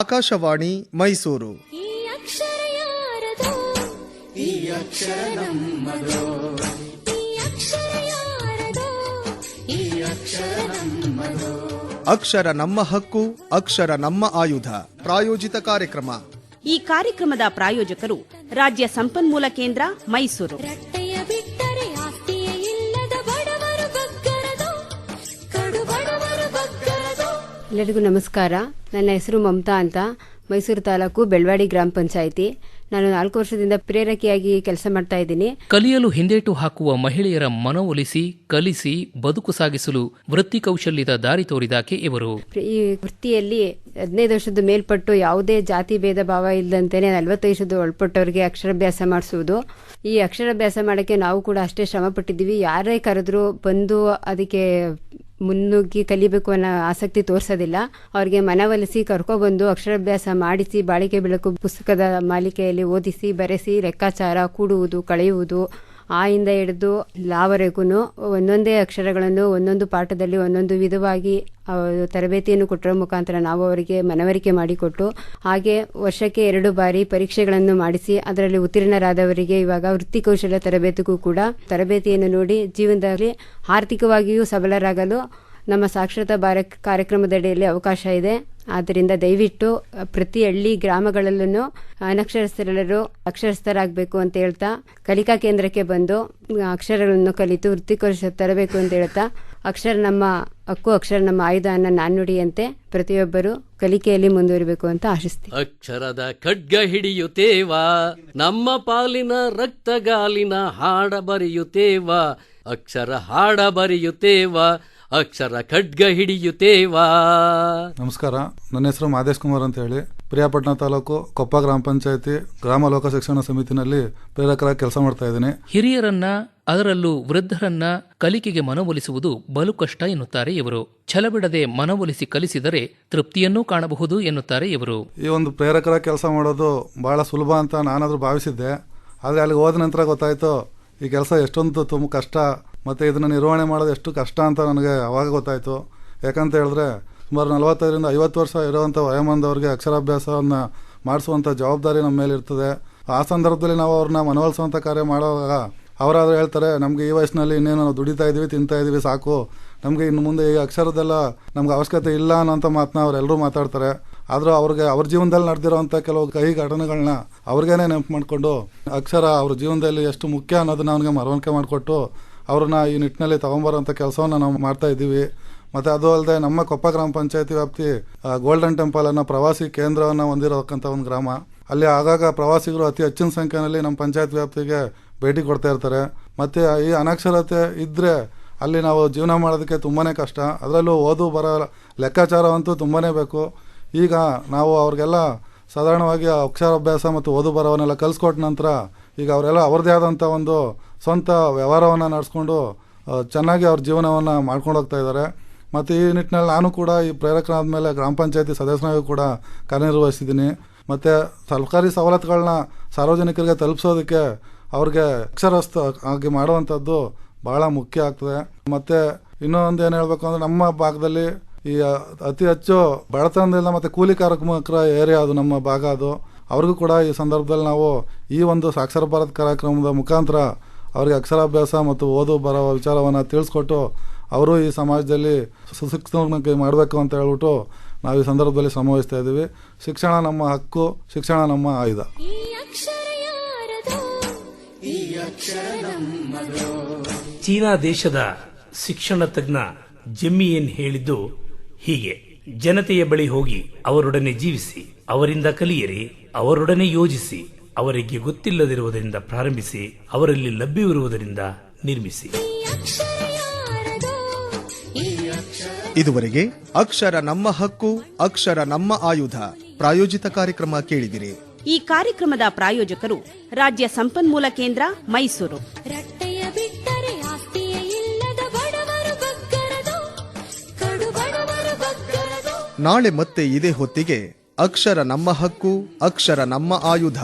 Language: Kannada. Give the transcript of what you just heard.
ಆಕಾಶವಾಣಿ ಮೈಸೂರು. ಈ ಅಕ್ಷರ ಯಾರದೋ? ಈ ಅಕ್ಷರ ನಮ್ಮದೋ. ಈ ಅಕ್ಷರ ಯಾರದೋ? ಈ ಅಕ್ಷರ ನಮ್ಮದೋ. ಅಕ್ಷರ ನಮ್ಮ ಹಕ್ಕು ಅಕ್ಷರ ನಮ್ಮ ಆಯುಧ. ಪ್ರಾಯೋಜಿತ ಕಾರ್ಯಕ್ರಮ. ಈ ಕಾರ್ಯಕ್ರಮದ ಪ್ರಾಯೋಜಕರು ರಾಜ್ಯ ಸಂಪನ್ಮೂಲ ಕೇಂದ್ರ ಮೈಸೂರು. ರಟ್ಟೆಯ ಎಲ್ಲರಿಗೂ ನಮಸ್ಕಾರ. ನನ್ನ ಹೆಸರು ಮಮತಾ ಅಂತ. ಮೈಸೂರು ತಾಲೂಕು ಬೆಳವಾಡಿ ಗ್ರಾಮ ಪಂಚಾಯಿತಿ. ನಾನು ನಾಲ್ಕು ವರ್ಷದಿಂದ ಪ್ರೇರಕಿಯಾಗಿ ಕೆಲಸ ಮಾಡ್ತಾ ಇದ್ದೀನಿ. ಕಲಿಯಲು ಹಿಂದೇಟು ಹಾಕುವ ಮಹಿಳೆಯರ ಮನವೊಲಿಸಿ ಕಲಿಸಿ ಬದುಕು ಸಾಗಿಸಲು ವೃತ್ತಿ ಕೌಶಲ್ಯದ ದಾರಿ ತೋರಿದಾಕೆ ಇವರು. ಈ ವೃತ್ತಿಯಲ್ಲಿ ಹದಿನೈದು ವರ್ಷದ ಮೇಲ್ಪಟ್ಟು ಯಾವುದೇ ಜಾತಿ ಭೇದ ಭಾವ ಇಲ್ಲದಂತೆಯೇ ನಲವತ್ತೈದು ವರ್ಷದ ಒಳಪಟ್ಟವರಿಗೆ ಅಕ್ಷರಾಭ್ಯಾಸ ಮಾಡಿಸುವುದು. ಈ ಅಕ್ಷರಾಭ್ಯಾಸ ಮಾಡೋಕ್ಕೆ ನಾವು ಕೂಡ ಅಷ್ಟೇ ಶ್ರಮ ಪಟ್ಟಿದ್ದೀವಿ. ಯಾರೇ ಕರೆದ್ರೂ ಬಂದು ಅದಕ್ಕೆ ಮುನ್ನುಗ್ಗಿ ಕಲಿಬೇಕು ಅನ್ನೋ ಆಸಕ್ತಿ ತೋರಿಸೋದಿಲ್ಲ. ಅವ್ರಿಗೆ ಮನವೊಲಿಸಿ ಕರ್ಕೊಬಂದು ಅಕ್ಷರಾಭ್ಯಾಸ ಮಾಡಿಸಿ, ಬಾಳಿಕೆ ಬೆಳಕು ಪುಸ್ತಕದ ಮಾಲಿಕೆಯಲ್ಲಿ ಓದಿಸಿ, ಬರೆಸಿ, ಲೆಕ್ಕಾಚಾರ, ಕೂಡುವುದು, ಕಳೆಯುವುದು ಆ ಇಂದ ಹಿಡಿದು ಲಾವರೆಗೂ ಒಂದೊಂದೇ ಅಕ್ಷರಗಳನ್ನು ಒಂದೊಂದು ಪಾಠದಲ್ಲಿ ಒಂದೊಂದು ವಿಧವಾಗಿ ತರಬೇತಿಯನ್ನು ಕೊಟ್ಟರ ಮುಖಾಂತರ ನಾವು ಅವರಿಗೆ ಮನವರಿಕೆ ಮಾಡಿಕೊಟ್ಟು, ಹಾಗೆ ವರ್ಷಕ್ಕೆ ಎರಡು ಬಾರಿ ಪರೀಕ್ಷೆಗಳನ್ನು ಮಾಡಿಸಿ, ಅದರಲ್ಲಿ ಉತ್ತೀರ್ಣರಾದವರಿಗೆ ಇವಾಗ ವೃತ್ತಿ ಕೌಶಲ್ಯ ತರಬೇತಿಗೂ ಕೂಡ ತರಬೇತಿಯನ್ನು ನೋಡಿ ಜೀವನದಲ್ಲಿ ಆರ್ಥಿಕವಾಗಿಯೂ ಸಬಲರಾಗಲು ನಮ್ಮ ಸಾಕ್ಷರತಾ ಭಾರತ್ ಕಾರ್ಯಕ್ರಮದಡಿಯಲ್ಲಿ ಅವಕಾಶ ಇದೆ. ಆದ್ದರಿಂದ ದಯವಿಟ್ಟು ಪ್ರತಿ ಹಳ್ಳಿ ಗ್ರಾಮಗಳಲ್ಲೂ ಅನಕ್ಷರಸ್ಥರೆಲ್ಲರೂ ಅಕ್ಷರಸ್ಥರಾಗಬೇಕು ಅಂತ ಹೇಳ್ತಾ, ಕಲಿಕಾ ಕೇಂದ್ರಕ್ಕೆ ಬಂದು ಅಕ್ಷರಗಳನ್ನು ಕಲಿತು ವೃತ್ತಿಕೋಶ ತರಬೇಕು ಅಂತ ಹೇಳ್ತಾ, ಅಕ್ಷರ ನಮ್ಮ ಹಕ್ಕು, ಅಕ್ಷರ ನಮ್ಮ ಆಯುಧ ಅನ್ನ ನಾಣ್ಣುಡಿಯಂತೆ ಪ್ರತಿಯೊಬ್ಬರು ಕಲಿಕೆಯಲ್ಲಿ ಮುಂದುವರಿಬೇಕು ಅಂತ ಆಶಿಸ್ತೀನಿ. ಅಕ್ಷರದ ಖಡ್ಗ ಹಿಡಿಯುತ್ತೇವ, ನಮ್ಮ ಪಾಲಿನ ರಕ್ತಗಾಲಿನ ಹಾಡ ಬರೆಯುತ್ತೇವ, ಅಕ್ಷರ ಹಾಡ ಬರೆಯುತ್ತೇವ ಅಕ್ಷರ ಖಡ್ಗ ಹಿಡಿಯುತ್ತೇವಾ? ನಮಸ್ಕಾರ. ನನ್ನ ಹೆಸರು ಮಾದೇಶ್ ಕುಮಾರ್ ಅಂತ ಹೇಳಿ. ಪ್ರಿಯಾಪಟ್ಟಣ ತಾಲೂಕು ಕೊಪ್ಪ ಗ್ರಾಮ ಪಂಚಾಯತಿ ಗ್ರಾಮ ಲೋಕ ಶಿಕ್ಷಣ ಸಮಿತಿನಲ್ಲಿ ಪ್ರೇರಕರಾಗಿ ಕೆಲಸ ಮಾಡ್ತಾ ಇದ್ದೀನಿ. ಹಿರಿಯರನ್ನ ಅದರಲ್ಲೂ ವೃದ್ಧರನ್ನ ಕಲಿಕೆಗೆ ಮನವೊಲಿಸುವುದು ಬಲು ಕಷ್ಟ ಎನ್ನುತ್ತಾರೆ ಇವರು. ಛಲಬಿಡದೆ ಮನವೊಲಿಸಿ ಕಲಿಸಿದರೆ ತೃಪ್ತಿಯನ್ನೂ ಕಾಣಬಹುದು ಎನ್ನುತ್ತಾರೆ ಇವರು. ಈ ಒಂದು ಪ್ರೇರಕರ ಕೆಲಸ ಮಾಡೋದು ಬಹಳ ಸುಲಭ ಅಂತ ನಾನಾದ್ರೂ ಭಾವಿಸಿದ್ದೆ. ಆದರೆ ಅಲ್ಲಿಗೆ ಹೋದ ನಂತರ ಗೊತ್ತಾಯ್ತು ಈ ಕೆಲಸ ಎಷ್ಟೊಂದು ತುಂಬ ಕಷ್ಟ ಮತ್ತು ಇದನ್ನು ನಿರ್ವಹಣೆ ಮಾಡೋದು ಎಷ್ಟು ಕಷ್ಟ ಅಂತ ನನಗೆ ಅವಾಗ ಗೊತ್ತಾಯಿತು. ಯಾಕಂತ ಹೇಳಿದ್ರೆ ಸುಮಾರು ನಲವತ್ತೈದರಿಂದ ಐವತ್ತು ವರ್ಷ ಇರುವಂಥ ವಯೋಮಾನದವ್ರಿಗೆ ಅಕ್ಷರಾಭ್ಯಾಸವನ್ನು ಮಾಡಿಸುವಂಥ ಜವಾಬ್ದಾರಿ ನಮ್ಮ ಮೇಲೆ ಇರ್ತದೆ. ಆ ಸಂದರ್ಭದಲ್ಲಿ ನಾವು ಅವ್ರನ್ನ ಮನವೊಲಿಸುವಂಥ ಕಾರ್ಯ ಮಾಡುವಾಗ ಅವರಾದರೂ ಹೇಳ್ತಾರೆ, ನಮಗೆ ಈ ವಯಸ್ಸಿನಲ್ಲಿ ಇನ್ನೇನು ನಾವು ದುಡಿತಾ ಇದೀವಿ, ತಿಂತಾ ಇದ್ದೀವಿ ಸಾಕು. ನಮಗೆ ಇನ್ನು ಮುಂದೆ ಈ ಅಕ್ಷರದೆಲ್ಲ ನಮ್ಗೆ ಅವಶ್ಯಕತೆ ಇಲ್ಲ ಅನ್ನೋಂಥ ಮಾತನ್ನ ಅವರೆಲ್ಲರೂ ಮಾತಾಡ್ತಾರೆ. ಆದರೂ ಅವ್ರಿಗೆ ಅವ್ರ ಜೀವನದಲ್ಲಿ ನಡೆದಿರುವಂಥ ಕೆಲವು ಕಹಿ ಘಟನೆಗಳನ್ನ ಅವ್ರಿಗೇನೆ ನೆನಪು ಮಾಡಿಕೊಂಡು ಅಕ್ಷರ ಅವ್ರ ಜೀವನದಲ್ಲಿ ಎಷ್ಟು ಮುಖ್ಯ ಅನ್ನೋದನ್ನ ಅವ್ನಿಗೆ ಮರವಣಿಕೆ ಮಾಡಿಕೊಟ್ಟು ಅವ್ರನ್ನ ಈ ನಿಟ್ಟಿನಲ್ಲಿ ತಗೊಂಬರುವಂತ ಕೆಲಸವನ್ನು ನಾವು ಮಾಡ್ತಾ ಇದ್ದೀವಿ. ಮತ್ತು ಅದು ಅಲ್ಲದೆ ನಮ್ಮ ಕೊಪ್ಪ ಗ್ರಾಮ ಪಂಚಾಯತಿ ವ್ಯಾಪ್ತಿ ಗೋಲ್ಡನ್ ಟೆಂಪಲ್ ಅನ್ನೋ ಪ್ರವಾಸಿ ಕೇಂದ್ರವನ್ನು ಹೊಂದಿರತಕ್ಕಂಥ ಒಂದು ಗ್ರಾಮ. ಅಲ್ಲಿ ಆಗಾಗ ಪ್ರವಾಸಿಗರು ಅತಿ ಹೆಚ್ಚಿನ ಸಂಖ್ಯೆಯಲ್ಲಿ ನಮ್ಮ ಪಂಚಾಯತ್ ವ್ಯಾಪ್ತಿಗೆ ಭೇಟಿ ಕೊಡ್ತಾ ಇರ್ತಾರೆ. ಮತ್ತು ಈ ಅನಕ್ಷರತೆ ಇದ್ದರೆ ಅಲ್ಲಿ ನಾವು ಜೀವನ ಮಾಡೋದಕ್ಕೆ ತುಂಬಾ ಕಷ್ಟ. ಅದರಲ್ಲೂ ಓದು ಬರ ಲೆಕ್ಕಾಚಾರವಂತೂ ತುಂಬಾನೇ ಬೇಕು. ಈಗ ನಾವು ಅವ್ರಿಗೆಲ್ಲ ಸಾಧಾರಣವಾಗಿ ಅಕ್ಷರಾಭ್ಯಾಸ ಮತ್ತು ಓದು ಬರವನ್ನೆಲ್ಲ ಕಲಿಸ್ಕೊಟ್ಟ ನಂತರ ಈಗ ಅವರೆಲ್ಲ ಅವ್ರದ್ದೇ ಆದಂಥ ಒಂದು ಸ್ವಂತ ವ್ಯವಹಾರವನ್ನು ನಡೆಸ್ಕೊಂಡು ಚೆನ್ನಾಗಿ ಅವ್ರ ಜೀವನವನ್ನು ಮಾಡ್ಕೊಂಡು ಹೋಗ್ತಾ ಇದ್ದಾರೆ. ಮತ್ತು ಈ ನಿಟ್ಟಿನಲ್ಲಿ ನಾನು ಕೂಡ ಈ ಪ್ರೇರಕನಾದ ಮೇಲೆ ಗ್ರಾಮ ಪಂಚಾಯತಿ ಸದಸ್ಯನಾಗಿ ಕೂಡ ಕಾರ್ಯನಿರ್ವಹಿಸಿದ್ದೀನಿ. ಮತ್ತು ಸರ್ಕಾರಿ ಸವಲತ್ತುಗಳನ್ನ ಸಾರ್ವಜನಿಕರಿಗೆ ತಲುಪಿಸೋದಕ್ಕೆ ಅವ್ರಿಗೆ ಅಕ್ಷರಸ್ಥ ಆಗಿ ಮಾಡುವಂಥದ್ದು ಬಹಳ ಮುಖ್ಯ ಆಗ್ತದೆ. ಮತ್ತು ಇನ್ನೊಂದು ಏನು ಹೇಳಬೇಕು ಅಂದರೆ ನಮ್ಮ ಭಾಗದಲ್ಲಿ ಈ ಅತಿ ಹೆಚ್ಚು ಬಡತನದಿಂದ ಮತ್ತು ಕೂಲಿ ಕಾರ್ಯಕ್ರಮಕರ ಏರಿಯಾ ಅದು ನಮ್ಮ ಭಾಗ ಅದು. ಅವ್ರಿಗೂ ಕೂಡ ಈ ಸಂದರ್ಭದಲ್ಲಿ ನಾವು ಈ ಒಂದು ಸಾಕ್ಷರ ಭಾರತ್ ಕಾರ್ಯಕ್ರಮದ ಮುಖಾಂತರ ಅವರಿಗೆ ಅಕ್ಷರಾಭ್ಯಾಸ ಮತ್ತು ಓದು ಬರೋ ವಿಚಾರವನ್ನು ತಿಳಿಸ್ಕೊಟ್ಟು ಅವರು ಈ ಸಮಾಜದಲ್ಲಿ ಸುಶಿಕ್ಷಣಕ್ಕೆ ಮಾಡಬೇಕು ಅಂತ ಹೇಳ್ಬಿಟ್ಟು ನಾವು ಈ ಸಂದರ್ಭದಲ್ಲಿ ಶ್ರಮವಹಿಸ್ತಾ ಇದ್ದೀವಿ ಶಿಕ್ಷಣ ನಮ್ಮ ಹಕ್ಕು ಶಿಕ್ಷಣ ನಮ್ಮ ಆಯುಧ. ಈ ಅಕ್ಷರ ಯಾರದೋ? ಈ ಅಕ್ಷರ ನಮ್ಮದೋ. ಚೀನಾ ದೇಶದ ಶಿಕ್ಷಣ ತಜ್ಞ ಜೆಮ್ಮಿಯನ್ ಹೇಳಿದ್ದು ಹೀಗೆ. ಜನತೆಯ ಬಳಿ ಹೋಗಿ ಅವರೊಡನೆ ಜೀವಿಸಿ ಅವರಿಂದ ಕಲಿಯಿರಿ ಅವರೊಡನೆ ಯೋಜಿಸಿ ಅವರಿಗೆ ಗೊತ್ತಿಲ್ಲದಿರುವುದರಿಂದ ಪ್ರಾರಂಭಿಸಿ ಅವರಲ್ಲಿ ಲಭ್ಯವಿರುವುದರಿಂದ ನಿರ್ಮಿಸಿ. ಇದುವರೆಗೆ ಅಕ್ಷರ ನಮ್ಮ ಹಕ್ಕು ಅಕ್ಷರ ನಮ್ಮ ಆಯುಧ ಪ್ರಾಯೋಜಿತ ಕಾರ್ಯಕ್ರಮ ಕೇಳಿದಿರಿ. ಈ ಕಾರ್ಯಕ್ರಮದ ಪ್ರಾಯೋಜಕರು ರಾಜ್ಯ ಸಂಪನ್ಮೂಲ ಕೇಂದ್ರ ಮೈಸೂರು. ನಾಳೆ ಮತ್ತೆ ಇದೇ ಹೊತ್ತಿಗೆ ಅಕ್ಷರ ನಮ್ಮ ಹಕ್ಕು ಅಕ್ಷರ ನಮ್ಮ ಆಯುಧ.